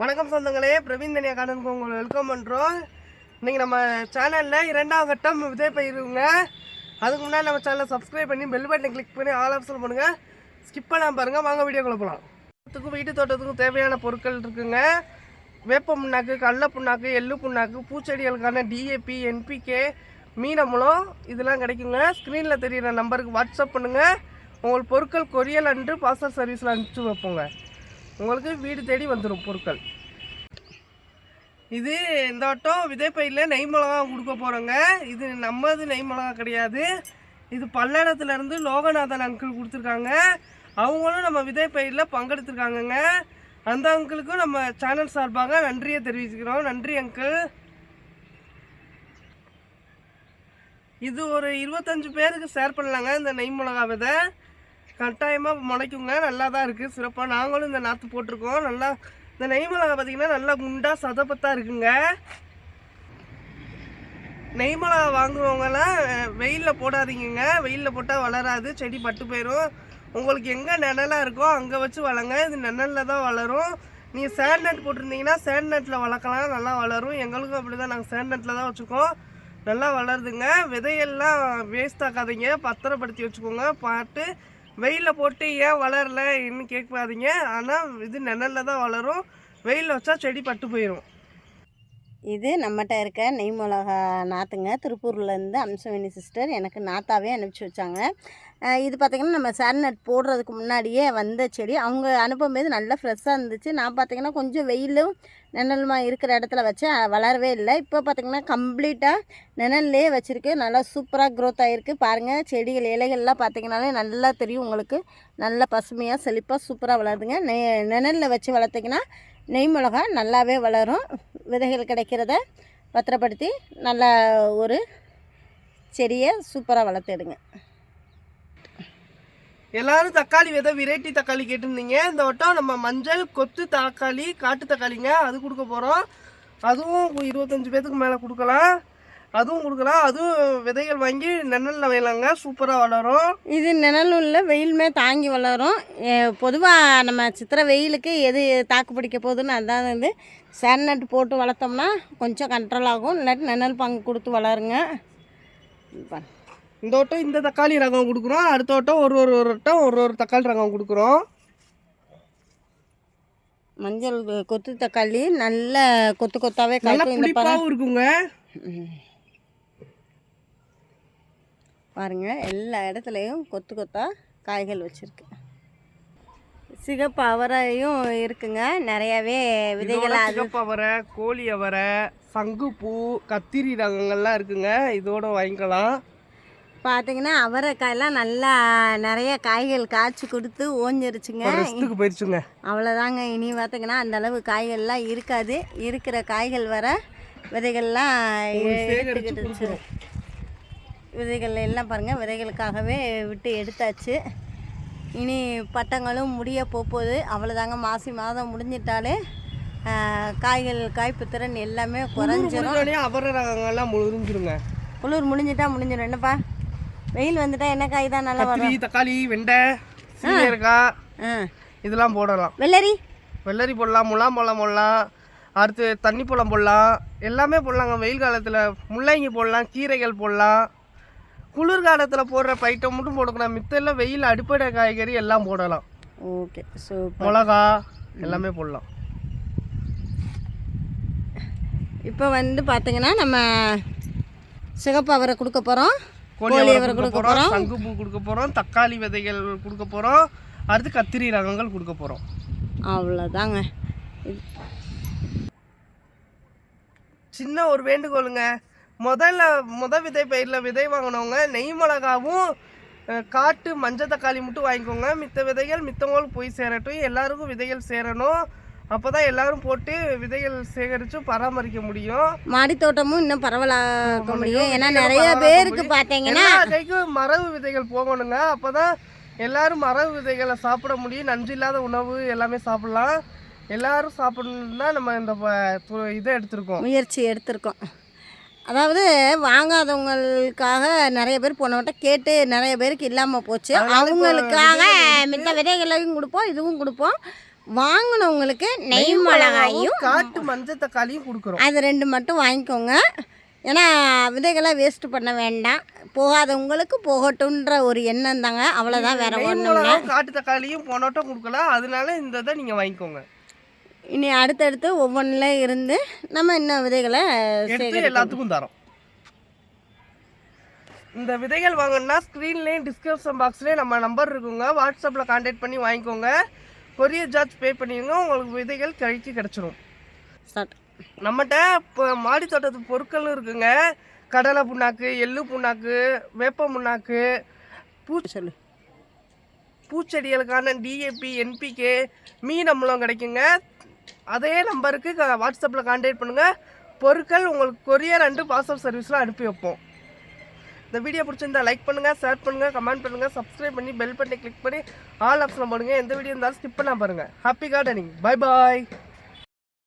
வணக்கம் சொந்தங்களே பிரவீன் தனியா கார்டனுக்கு உங்களை வெல்கம் பண்ணுறோம் இன்றைக்கி நம்ம சேனலில் இரண்டாம் கட்டம் விதை பயிருங்க அதுக்கு முன்னாடி நம்ம சேனலை சப்ஸ்கிரைப் பண்ணி பெல் பட்டனை கிளிக் பண்ணி ஆல் ஆப்ஷன் பண்ணுங்கள் ஸ்கிப் பண்ணாமல் பாருங்கள் வாங்க வீடியோ போகலாம் தோட்டத்துக்கும் வீட்டு தோட்டத்துக்கும் தேவையான பொருட்கள் இருக்குங்க. வேப்ப புண்ணாக்கு கடல புண்ணாக்கு எள்ளு புண்ணாக்கு பூச்செடிகளுக்கான டிஏபி என்பிகே மீனமுலம் இதெல்லாம் கிடைக்குங்க. ஸ்க்ரீனில் தெரியிற நம்பருக்கு வாட்ஸ்அப் பண்ணுங்கள் உங்கள் பொருட்கள் கொரியல் அன்று பார்சல் சர்வீஸில் அனுப்பிச்சு வைப்போங்க. உங்களுக்கு வீடு தேடி வந்துடும் பொருட்கள். இது இந்த வட்டம் விதைப்பயிரில் நெய் மிளகா கொடுக்க போகிறோங்க இது நம்மது நெய் மிளகா கிடையாது. இது பல்லடத்துலேருந்து லோகநாதன் அங்கிள் கொடுத்துருக்காங்க. அவங்களும் நம்ம விதைப்பயிரில் பங்கெடுத்துருக்காங்கங்க. அந்த அங்கிளுக்கும் நம்ம சேனல் சார்பாக நன்றியை தெரிவிச்சுக்கிறோம். நன்றி அங்கிள் இது ஒரு இருபத்தஞ்சு பேருக்கு ஷேர் பண்ணலாங்க இந்த நெய் மிளகா விதை. கட்டாயமாக முளைக்குங்க. நல்லா தான் இருக்குது சிறப்பாக நாங்களும் இந்த நாற்று போட்டிருக்கோம். நல்லா இந்த நெய் மிளகா பார்த்தீங்கன்னா நல்லா குண்டாக சதப்பத்தாக இருக்குங்க. நெய் மிளகா வாங்குறவங்கலாம் வெயிலில் போடாதீங்கங்க. வெயிலில் போட்டால் வளராது. செடி பட்டு போயிடும் உங்களுக்கு எங்கே நிழலாக இருக்கோ அங்கே வச்சு வளங்க இது நிழலில் தான் வளரும். நீங்கள் சேண்ட் நட் போட்டிருந்தீங்கன்னா சேண்ட் நட்டில் வளர்க்கலாம். நல்லா வளரும். எங்களுக்கும் அப்படி தான் நாங்கள் சேண்ட் நட்டில் தான் வச்சுருக்கோம். நல்லா வளருதுங்க. விதையெல்லாம் வேஸ்ட் ஆக்காதீங்க. பத்திரப்படுத்தி வச்சுக்கோங்க. பாட்டு வெயிலில் போட்டு ஏன் வளரல இன்னும் கேட்காதீங்க. ஆனால் இது நிழலில் தான் வளரும். வெயிலில் வச்சா செடி பட்டு போயிடும் இது நம்மகிட்ட இருக்க நெய் மிளகா நாற்றுங்க திருப்பூர்லேருந்து அம்சவேணி சிஸ்டர் எனக்கு நாத்தாவே அனுப்பிச்சி வச்சாங்க. இது பார்த்திங்கன்னா நம்ம சேனட் போடுறதுக்கு முன்னாடியே வந்த செடி. அவங்க அனுப்பும்போது நல்லா ஃப்ரெஷ்ஷாக இருந்துச்சு. நான் பார்த்திங்கன்னா கொஞ்சம் வெயிலும் நிழலுமா இருக்கிற இடத்துல வச்சு வளரவே இல்லை. இப்போ பார்த்திங்கன்னா கம்ப்ளீட்டாக நிழல்லே வச்சுருக்கு. நல்லா சூப்பராக க்ரோத் ஆகிருக்கு பாருங்கள் செடிகள் இலைகள்லாம் பார்த்திங்கனாலே நல்லா தெரியும் உங்களுக்கு. நல்லா பசுமையாக செழிப்பாக சூப்பராக வளருதுங்க. நெ நிழலில் வச்சு வளர்த்திங்கன்னா நெய் மிளகா நல்லாவே வளரும். விதைகள் கிடைக்கிறத பத்திரப்படுத்தி நல்லா ஒரு செடியை சூப்பராக வளர்த்துடுங்க எல்லாரும் தக்காளி விதை வெரைட்டி தக்காளி கேட்டிருந்தீங்க. இந்த வட்டம் நம்ம மஞ்சள் கொத்து தக்காளி காட்டு தக்காளிங்க அது கொடுக்க போகிறோம் அதுவும் இருபத்தஞ்சி பேத்துக்கு மேலே கொடுக்கலாம். அதுவும் கொடுக்கலாம். அதுவும் விதைகள் வாங்கி நெண்ணலில் வைலாங்க சூப்பராக வளரும். இது நிழல் உள்ள வெயிலுமே தாங்கி வளரும். பொதுவாக நம்ம சித்திரை வெயிலுக்கு எது தாக்கு பிடிக்க போகுதுன்னு அதான் வந்து சேனட் போட்டு வளர்த்தோம்னா கொஞ்சம் கண்ட்ரோல் ஆகும். இல்லாட்டி நிழல் பங்கு கொடுத்து வளருங்க. இந்த வட்டம் இந்த தக்காளி ரகம் கொடுக்குறோம். அடுத்த வட்டம் ஒரு ஒரு ஒரு வட்டம் ஒரு ஒரு தக்காளி ரகம் கொடுக்குறோம். மஞ்சள் கொத்து தக்காளி நல்ல கொத்து கொத்தாவே காய்க்கும் இருக்குங்க. பாருங்க எல்லா இடத்துலையும் கொத்து கொத்தா காய்கள் வச்சுருக்கு. சிகப்பு அவரையும் இருக்குங்க. நிறையவே விதைகள் சிகப்பு அவரை கோழி அவரை சங்குப்பூ கத்திரி ரகங்கள்லாம் இருக்குங்க. இதோட வாங்கிக்கலாம். பார்த்தீங்கன்னா அவரைக்காயெல்லாம் நல்லா நிறைய காய்கள் காய்ச்சி கொடுத்து ஓஞ்சிருச்சுங்க. போயிடுச்சுங்க அவ்வளோதாங்க. இனி பார்த்தீங்கன்னா அந்த அளவு காய்கள்லாம் இருக்காது. இருக்கிற காய்கள் வர விதைகள்லாம் சேகரிச்சு எடுத்துக்கிட்டுச்சு விதைகள் எல்லாம் பாருங்கள் விதைகளுக்காகவே விட்டு எடுத்தாச்சு. இனி பட்டங்களும் முடிய போகுது அவ்வளோதாங்க. மாசி மாதம் முடிஞ்சிட்டாலே காய்கள் காய்ப்பு திறன் எல்லாமே குறைஞ்சிரும். அவரை ரகங்கள்லாம் முறிஞ்சிருங்க குளிர் முடிஞ்சிட்டா முடிஞ்சிடும் என்னப்பா? வெயில் வந்துட்டா என்ன காய் தான் நல்லா வரும்? தக்காளி வெண்டை சீரக்காய் ஆ. இதெல்லாம் போடலாம். வெள்ளரி? வெள்ளரி போடலாம் முலாம்பழம் போடலாம் அடுத்து தண்ணி பழம் போடலாம் எல்லாமே போடலாங்க. வெயில் காலத்தில் முள்ளங்கி போடலாம் கீரைகள் போடலாம். குளிர் காலத்தில் போடுற பைட்டம் மட்டும் போடக்கூடாது மித்தெல்லாம் வெயில் அடிப்படை காய்கறி எல்லாம் போடலாம். Okay super. மிளகா எல்லாமே போடலாம். இப்போ வந்து பார்த்தீங்கன்னா நம்ம சிகப்பு அவரை கொடுக்க போகிறோம் கோழி அவரை கொடுக்க போகிறோம் சங்குப்பூ கொடுக்க போகிறோம் தக்காளி விதைகள் கொடுக்க போகிறோம் அடுத்து கத்திரி ரகங்கள் கொடுக்க போகிறோம் அவ்வளோதாங்க சின்ன ஒரு வேண்டுகோளுங்க. முதல்ல முத விதை பயிரில் விதை வாங்கினவங்க நெய் மிளகாவும் காட்டு மஞ்சள் தக்காளி மட்டும் வாங்கிக்கோங்க. மித்த விதைகள் மித்தவங்களுக்கு போய் சேரட்டும். எல்லாருக்கும் விதைகள் சேரணும். அப்போ தான் எல்லாரும் போட்டு விதைகள் சேகரித்து பராமரிக்க முடியும். மாடி தோட்டமும் இன்னும் பரவலாக்க முடியும். ஏன்னா நிறைய பேருக்கு பார்த்தீங்கன்னா கைக்கும் மரபு விதைகள் போகணுங்க. அப்போ தான் எல்லாரும் மரபு விதைகளை சாப்பிட முடியும். நன்றி இல்லாத உணவு எல்லாமே சாப்பிடலாம். எல்லாரும் சாப்பிடணும்னா நம்ம இந்த இதை எடுத்திருக்கோம். முயற்சி எடுத்திருக்கோம். அதாவது வாங்காதவங்களுக்காக நிறைய பேர் போன வட்டம் கேட்டு நிறைய பேருக்கு இல்லாமல் போச்சு. அவங்களுக்காக விதைகள் மித்த விதைகளையும் கொடுப்போம் இதுவும் கொடுப்போம். வாங்கினவங்களுக்கு நெய் மிளகாயும் காட்டு மஞ்சள் தக்காளியும் கொடுக்குறோம். அது ரெண்டு மட்டும் வாங்கிக்கோங்க. ஏன்னா விதைகளை வேஸ்ட் பண்ண வேண்டாம். போகாதவங்களுக்கு போகட்டுன்ற ஒரு எண்ணம் தாங்க. அவ்வளோதான் வேற ஒன்றும் காட்டு தக்காளியும் போனோட்டம் கொடுக்கல அதனால இந்த இதை நீங்கள் வாங்கிக்கோங்க. இனி அடுத்தடுத்து ஒவ்வொன்றில் இருந்து நம்ம இன்னும் விதைகளை எல்லாத்துக்கும் தரோம். இந்த விதைகள் வாங்கணும்னா ஸ்க்ரீன்லேயும் டிஸ்கிரிப்ஷன் பாக்ஸ்லேயும் நம்ம நம்பர் இருக்குங்க. வாட்ஸ்அப்பில் கான்டாக்ட் பண்ணி வாங்கிக்கோங்க. கொரியர் சார்ஜ் பே பண்ணிடுங்க உங்களுக்கு விதைகள் கழிச்சு கிடச்சிரும். ஸ்டார்ட் நம்மகிட்ட இப்போ மாடி தோட்டத்து பொருட்களும் இருக்குங்க. கடலை புண்ணாக்கு எள்ளு புண்ணாக்கு வேப்ப புண்ணாக்கு பூ சொல்லு. பூச்செடிகளுக்கான டிஏபி என்பிகே மீன் அம்பளம் கிடைக்குங்க. அதே நம்பருக்கு வாட்ஸ்அப்பில் கான்டாக்ட் பண்ணுங்கள் பொருட்கள் உங்களுக்கு கொரியர் அண்டு பார்சல் சர்வீஸில் அனுப்பி வைப்போம். இந்த வீடியோ பிடிச்சிருந்தா லைக் பண்ணுங்கள் ஷேர் பண்ணுங்கள் கமெண்ட் பண்ணுங்கள் சப்ஸ்கிரைப் பண்ணி பெல் பட்டனை கிளிக் பண்ணி ஆல் ஆப்ஷன் போடுங்க. எந்த வீடியோ இருந்தாலும் ஸ்கிப் பண்ணால் பாருங்கள் ஹாப்பி கார்டனிங் பாய் பாய்